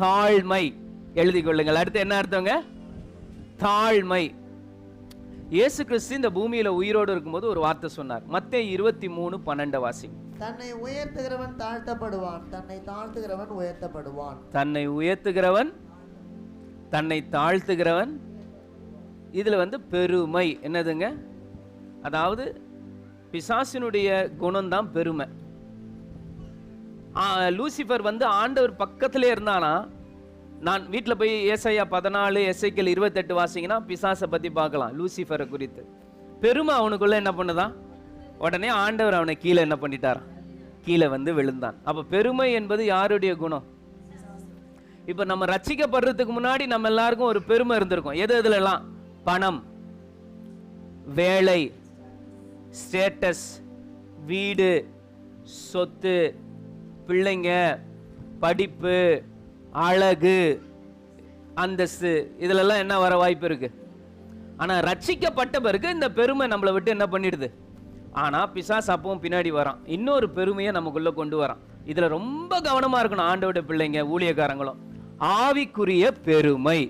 தாழ்மை. எழுதி கொள்ளுங்கள். அடுத்து என்ன அர்த்தங்க? தாழ்மை. இயேசு கிறிஸ்து இந்த பூமியில உயிரோடு இருக்கும்போது ஒரு வார்த்தை சொன்னார். மத்தேயு இருபத்தி மூணு பன்னெண்டு வாசி. தன்னை உயர்த்துகிறவன் தாழ்த்தப்படுவான். தன்னை தாழ்த்துகிறவன் உயர்த்தப்படுவான். தன்னை உயர்த்துகிறவன் தன்னை தாழ்த்துகிறவன். இதுல வந்து பெருமை. என்னதுங்க? அதாவது பிசாசினுடைய குணம்தான் பெருமை. லூசிஃபர் வந்து ஆண்டவர் பக்கத்திலே இருந்தானா? நான் வீட்டில் போய் ஏசையா பதினாலு எஸ்ஐக்கள் இருபத்தெட்டு வாசிங்கன்னா பிசாசை பற்றி பார்க்கலாம் லூசிஃபரை குறித்து. பெருமை அவனுக்குள்ளே என்ன பண்ணுதான் உடனே ஆண்டவர் அவனை கீழே என்ன பண்ணிட்டாரான் கீழே வந்து விழுந்தான். அப்போ பெருமை என்பது யாருடைய குணம்? இப்போ நம்ம ரச்சிக்கப்படுறதுக்கு முன்னாடி நம்ம எல்லாருக்கும் ஒரு பெருமை இருந்திருக்கும். எது எதுலலாம் பணம் வேலை ஸ்டேட்டஸ் வீடு சொத்து பிள்ளைங்க படிப்பு அழகு அந்தஸ்து இதிலெல்லாம் என்ன வர வாய்ப்பு இருக்கு? ஆனால் ரட்சிக்கப்பட்ட பிறகு இந்த பெருமை நம்மளை விட்டு என்ன பண்ணிடுது? ஆனால் பிசாஸ் அப்பவும் பின்னாடி வரான். இன்னொரு பெருமையை நமக்குள்ளே கொண்டு வரான். இதில் ரொம்ப கவனமாக இருக்கணும் ஆண்டோட பிள்ளைங்க ஊழியக்காரங்களும். ஆவிக்குரிய பெருமை.